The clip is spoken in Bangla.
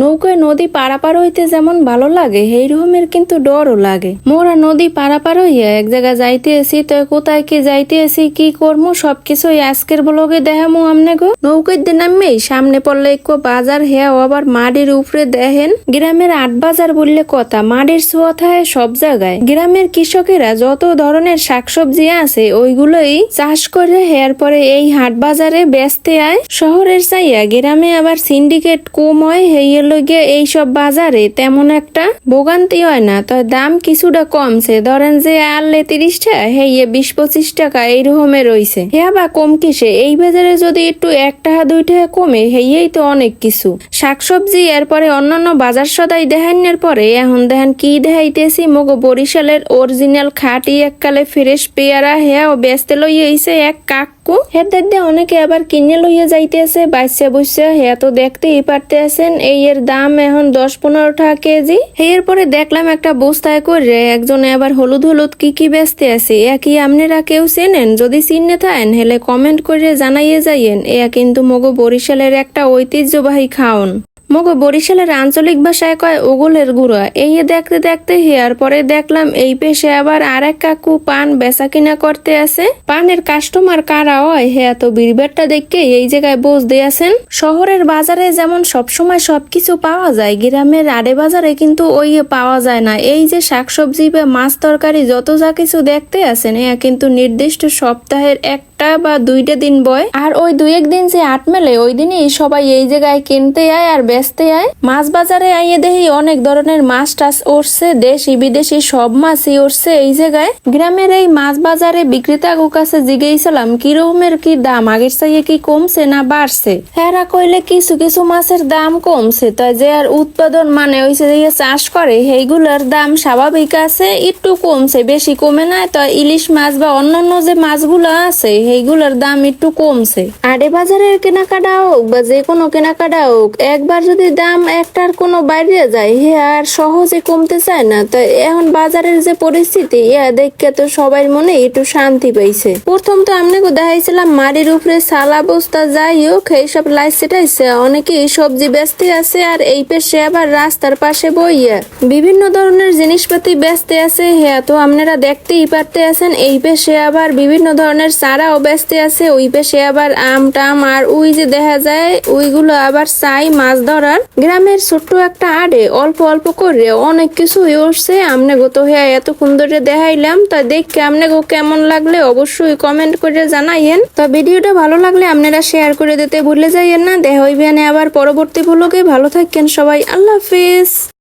নৌকায় নদী পারাপার হইতে যেমন ভালো লাগে সেই রকমের কিন্তু ডরও লাগে। মোরা নদী পারাপার হইয়া এক জায়গা যাইতে এসি তো কোথায় কি যাইতে এসি কি করমু, সবকিছুই আজকের ব্লগে দেখামু আমনে গো নৌকার দিন নামেই সামনে পড়লে একটু বাজার হেয়া আবার মাটির উপরে দেখেন। গ্রামের আট বাজার বললে কথা মাটির ছোঁয়া সব জায়গায়। গ্রামের কৃষকেরা যত ধরনের শাকসবজি আছে, ওইগুলোই চাষ করে, হেয়ার পরে এই হাট বাজারে বেচতে আয়। শহরের চাইয়া গ্রামে আবার সিন্ডিকেট কম হয় হেইয়ের লগে এইসব বাজারে তেমন একটা ভোগান্তি হয় না। তো দাম কিছুটা কমছে। ধরেন যে আনলে তিরিশ টাকা হেইয়ে বিশ পঁচিশ টাকা এই রকমের রইছে। হ্যাঁ বা কম কিসে এই বাজারে যদি একটু এক টাকা, দুই টাকা কমে, হেইয়েই তো অনেক কিছু। শাকসবজি, এরপরে অন্যান্য বাজার সদাই দেখানোর পরে, এখন দেখেন কি দেখাইতেছি, মগো বরিশালের অরিজিনাল খাটি এককালে ফ্রেশ পেয়ারা হ্যাঁ ও ব্যস্ত লইয়াইছে এক কাকু। হেদের দিয়ে অনেকে আবার কিনে লইয়া যাইতেছে, বাইসে বসে হ্যাঁ তো দেখতেই পারতে আছেন এই এর দাম এখন দশ পনেরো টাকা কেজি। এর পরে দেখলাম একটা বস্তায় করে একজন আবার হলুদ হলুদ কি কি বেচতে আছে একই আপনারা কেউ চেনেন? যদি চিনে থাকেন, হেলে কমেন্ট করে জানাইয়ে যাইয়েন এয়া কিন্তু মগো বরিশালের একটা ঐতিহ্যবাহী খাওন। মগো বরিশালের আঞ্চলিক ভাষায় কয় ওগুলের গুঁড়া। এই দেখতে দেখতে হেয়ার পরে দেখলাম এই পেশে আবার আরেক কাকু পান বেচা কিনা করতে আছে। পানের কাস্টমার কারা হয় হেয়া তো বিড়বেরটা দেখে এই জায়গায় বস দিয়েছেন। শহরের বাজারে যেমন সবসময় সবকিছু পাওয়া যায়, গ্রামের আড়ে বাজারে কিন্তু ওই পাওয়া যায় না। এই যে শাকসবজি বা মাছ তরকারি যত যা কিছু দেখতে আছেন, এয়া কিন্তু নির্দিষ্ট সপ্তাহের একটা বা দুইটা দিন বয়। আর ওই দুই একদিন যে আট মেলে, ওই দিনই সবাই এই জায়গায় কিনতে আয় আর বেচতে আয়। মাছ বাজারে আইয়ে দেখি অনেক ধরনের মাছ টাছ উঠছে দেশি বিদেশি সব মাছই উঠছে এই জায়গায়। গ্রামের এই মাছ বাজারে বিক্রেতা কাছে জিজ্ঞেসালাম, কি রকমের, কি দাম? আগের চাইয়ে কি কমছে না বাড়ছে? হেরা কইলে, কিছু কিছু মাছের দাম কমছে, তাই যে আর উৎপাদন মানে হইছে যে চাষ করে, সেইগুলোর দাম স্বাভাবিক আছে, একটু কমছে, বেশি কমে না তো ইলিশ মাছ বা অন্যান্য যে মাছগুলো আছে সেইগুলোর দাম একটু কমছে। আড়ে বাজারের কেনাকাটা হোক বা যে কোনো কেনাকাটা হোক, একবার যদি দাম একটার কোনো বাইরে যায়, হে আর সহজে কমতে চায় না। তো এখন বাজারের যে পরিস্থিতি, ইয়া দেখে তো সবাই মনে একটু শান্তি পাইছে। প্রথম তো আমনে দেখাইছিলাম মাটির উপরে সালা বস্তা, যাই হোক, এইসব লাইট সেটাইছে অনেকে সবজি বেচতে আছে আর এই পেশে আবার রাস্তার পাশে বইয়া। বিভিন্ন ধরনের জিনিসপাতি বেচতে আছে হ্যাঁ তো আপনারা দেখতেই পারতে আছেন, এই পেশে আবার বিভিন্ন ধরনের চারাও বেচতে আছে, ওই পেশে আবার আম টাম আর ওই যে দেখা যায়, ওইগুলো আবার চাই মাছ ধরার। গ্রামের ছোট্ট একটা আড়ে, অল্প অল্প করে অনেক কিছু হয়ে উঠছে। আমনে গো তো হ্যাঁ এত সুন্দরে দেখাইলাম। তা দেখে আমনে গো কেমন লাগলে অবশ্যই কমেন্ট করে জানাইয়েন। তো ভিডিওটা ভালো লাগলে আপনারা শেয়ার করে দিতে ভুলে যাইয়েন না। দেখা হইবেন আবার পরবর্তী ব্লগে ভালো থাকেন সবাই। আল্লাহ হাফিজ।